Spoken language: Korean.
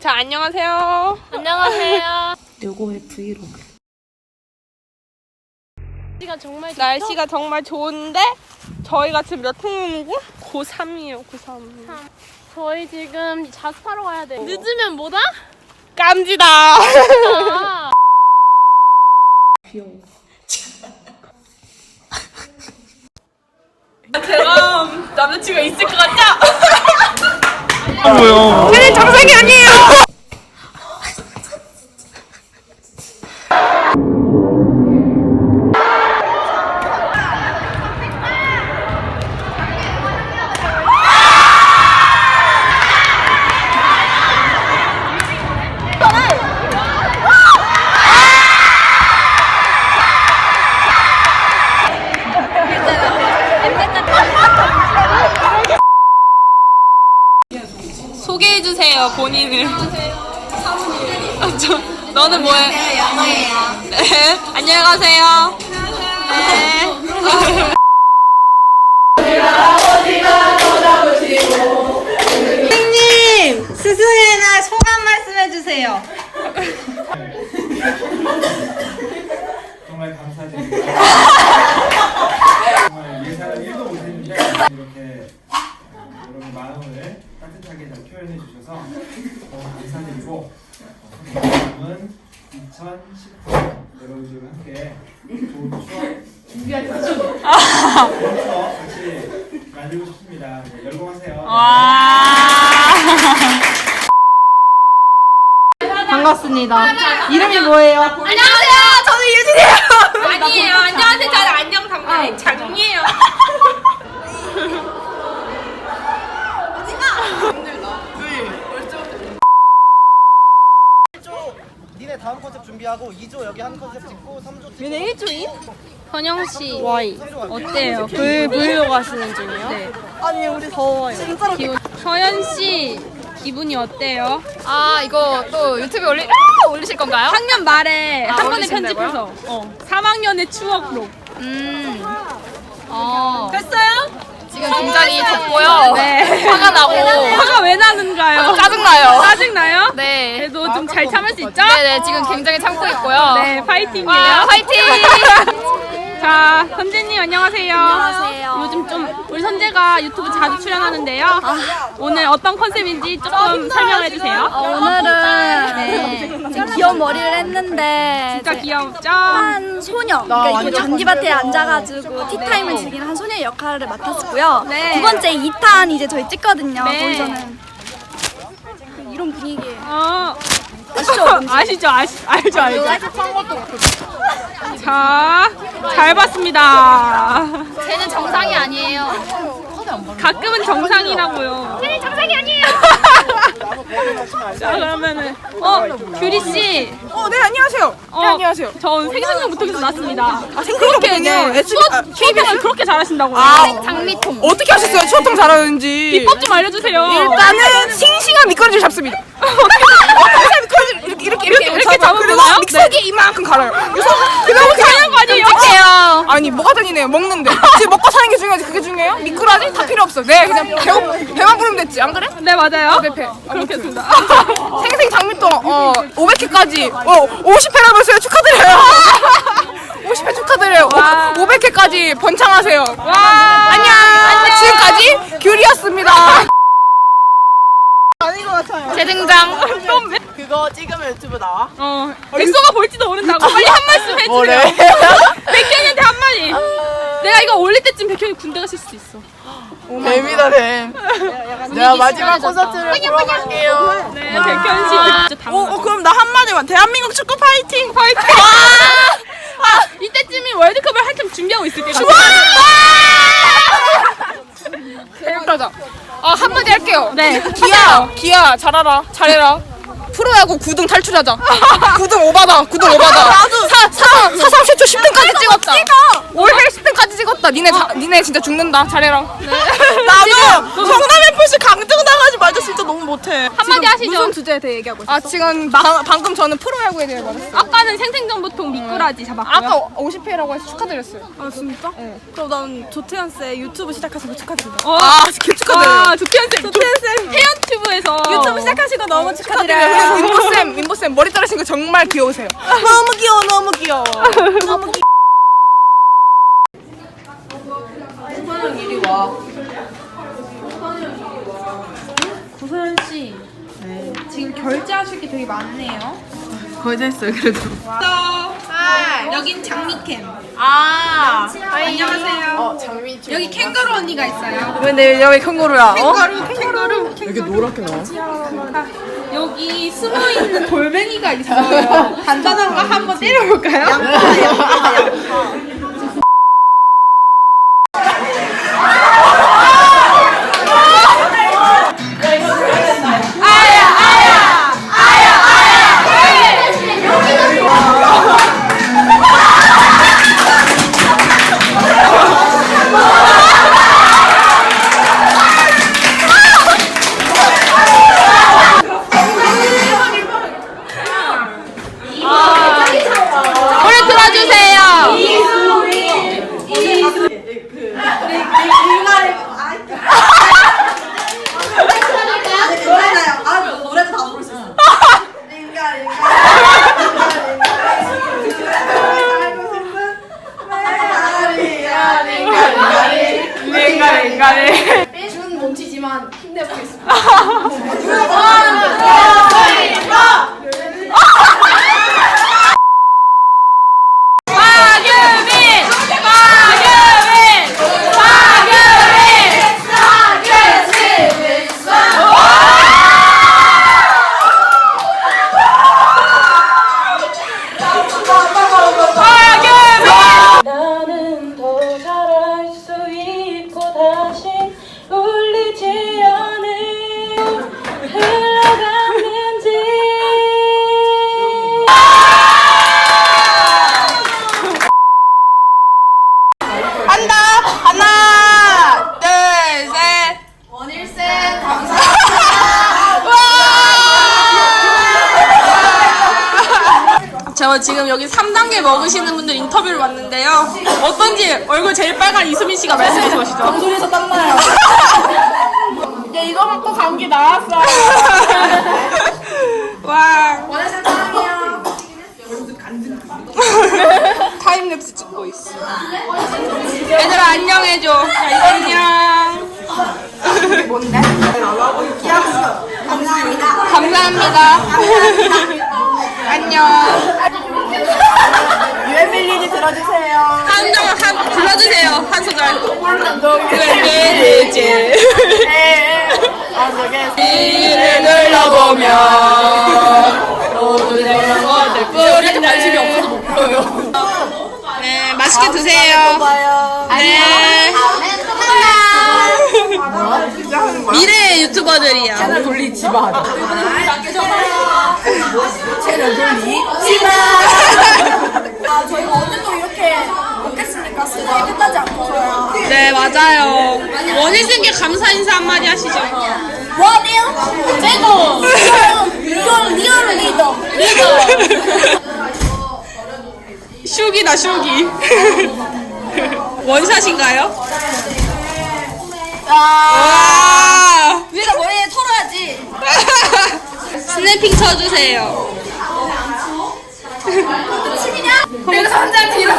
자, 안녕하세요. 안녕하세요. 요거의 브이로그. 날씨가 정말 좋죠? 날씨가 정말 좋은데 저희가 지금 몇 학년이고? 고3이에요, 고3. 저희 지금 자습하러 가야 돼. 늦으면 뭐다? 깜지다. 아, 귀여워. 제가 남자친구가 있을 것 같죠? 아 뭐요? 네, 정상이 아니에요. 해 주세요 본인을. 아, 저, 너는 뭐해? 네, 영어예요. 네, 안녕하세요. 네. 선생님 스승의 날 소감 말씀해 주세요. 정말 감사드립니다. 정말 예상을 1도 못했는데 이렇게 어, 여러분 마음을 따뜻하게 잘 표현해 주셔서 너무 감사드리고 어, 다음은 2019년 여러분들과 함께 좋은 추억 준비하셨죠? 좋은 추억 같이 만들고 싶습니다. 네, 열공하세요. 반갑습니다. 이름이 뭐예요? 안녕하세요. 저는 유진이에요. 아니에요. 안녕하세요. 저는 안녕 담당 장이에요. 니네 다음 컨셉 준비하고 2조 여기 한 컨셉 찍고 3조 찍고 얘네 현영 씨 어때요? 불 브이로그 하시는 중이요? 네. 아니 우리 더워요. 진짜로 기분. 서현 씨 기분이 어때요? 아 이거 또 유튜브에 올리 아, 올리실 건가요? 학년 말에 아, 한 번에 올리신다고요? 편집해서 어, 3학년의 추억으로. 음. 어. 됐어요? 지금 굉장히 덥고요. 네. 화가 나고 화가 왜 나는가요? 짜증나요. 짜증나요? 네. 그래도 좀 잘 참을 수 있죠? 네네 지금 굉장히 참고 있고요. 네, 파이팅이에요. 와 화이팅! 안녕하세요. 안녕하세요. 요즘 좀 우리 선재가 유튜브 자주 출연하는데요. 아. 오늘 어떤 컨셉인지 조금 설명해 주세요. 어, 오늘은 네, 귀여운 머리를 했는데 진짜 귀엽죠? 한 소녀 그러니까 이 잔디밭에 앉아가지고 티타임을 즐기는 한 소녀의 역할을 맡았고요 네. 두 번째 2탄 이제 저희 찍거든요 네. 거기서는 이런 분위기예요 어. 아시죠? 아시죠? 아시, 알죠, 알죠. 자, 잘 봤습니다. 쟤는 정상이 아니에요. 가끔은 정상이라고요. 쟤는 정상이 아니에요. 자, 그러면은 어, 규리 씨. 어, 네 안녕하세요. 어, 네, 안녕하세요. 전 생생정 부탁해서 나왔습니다. 아, 생각해보군요. 수업 KBS 그렇게 잘하셨다고요. 아, 장미통. 어떻게 하셨어요? 추어통 잘하는지. 비법 좀 알려주세요. 일단은 싱싱한 미끄러지를 잡습니다. 싱싱한 미끄러지를 이렇게 이렇게 이렇게, 이렇게 잡아요. 잡으면 그리고 돼요? 믹서기 이만큼 갈아요. 그래서 그다음 당연한 거 아니에요? 해요. 아니 뭐가 다니네요 먹는데 지금 먹고 사는 게 중요하지 그게 중요해요? 미꾸라지 다 필요 없어 네 그냥 배, 배만 부르면 됐지 안 그래? 네, 맞아요. 네 배. 그렇게 했습니다. 생생 장미통 어 500회까지 어 50회라면서요 축하드려요 50회 축하드려요 와. 500회까지 번창하세요 와, 안녕 지금까지 귤이었습니다 재등장. 그거 찍으면 유튜브 나와? 어, 백소가 볼지도 모른다고. 빨리 한 말씀 해주세요. 뭐래? 내가 이거 올릴 때쯤 백현이 군대 갔을 수도 있어. 뱀이다 뱀 내가 마지막 콘서트를 보러 갈게요. 네, 백현 씨 진짜 당. 어, 어 그럼 나 한마디만. 대한민국 축구 파이팅! 파이팅! 아, 이때쯤이 월드컵을 한참 준비하고 있을 때가 대박하자 아 한마디 할게요. 네. 기아 기아 잘하라 잘해라. 프로야구 9등 탈출하자. 9등 오바다 9등 오바다. 나도. 사, 사상, 사상 최초 10등까지 찍었다. 올해 10등 까지 찍었다 니네 자, 니네 진짜 죽는다 잘해라 나도 성남 FC 강등 당하지 말자 진짜 너무 못해. 한마디 하시죠. 무슨 주제에 대해 얘기하고 있어? 아 지금 방, 방금 저는 프로야구에 대해 말했어요 아까는 생생정보통 미꾸라지 잡았고요. 아까 50회라고 해서 축하드렸어요 아 진짜? 그럼 난 조태현 씨 유튜브 시작하신 거 축하드립니다. 어. 아 개축하드려요 아, 조태현 쌤. 조태현 쌤. 태연 튜브에서 유튜브 시작하신 거 너무 축하드려요. 민보쌤 민보쌤 머리 자르신 거 정말 귀여우세요 너무 귀여워 너무 귀여워. 고소연 씨. 지금 결제하실 게 되게 많네요. 거제했어요 그래도. 여긴 장미캠. 아. 안녕하세요. 어, 장미. 여기 캥거루 언니가 있어요. 왜 내 여기 캥거루야? 어? 캥거루, 캥거루. 이렇게 노랗게 나와? 여기 숨어 있는 돌멩이가 있어요. 간단한 거 한번 때려볼까요? 노래 박유빈! 저 지금 여기 3단계 먹으시는 분들 인터뷰를 왔는데요. 어떤지 얼굴 제일 빨간 이수민 씨가 말씀해 보시죠. 정수리에서 땀나요. 야 이거 먹고 감기 나왔어 와. 타임랩스 찍고 있어 얘들아 안녕해 줘. 안녕. 뭔데? 감사합니다. 안녕. 소절. 네, 이를 눌러보면 내는 것들 뿌리네 관심이 없어서 못 불러요 네 맛있게 드세요 네 미래의 유튜버들이야 채널 돌리지 마 채널 마아 저희가 언제 또 이렇게 수능이 끝나지 않고서요. 네 맞아요. 원희 씨께 감사 인사 한마디 하시죠. 원일 제고 리얼 리얼 리더. 리더. 슈기다 슈기. 원샷인가요? 와. 위에다 머리에 털어야지. 스냅핑 쳐주세요. 내가 선자한테 이런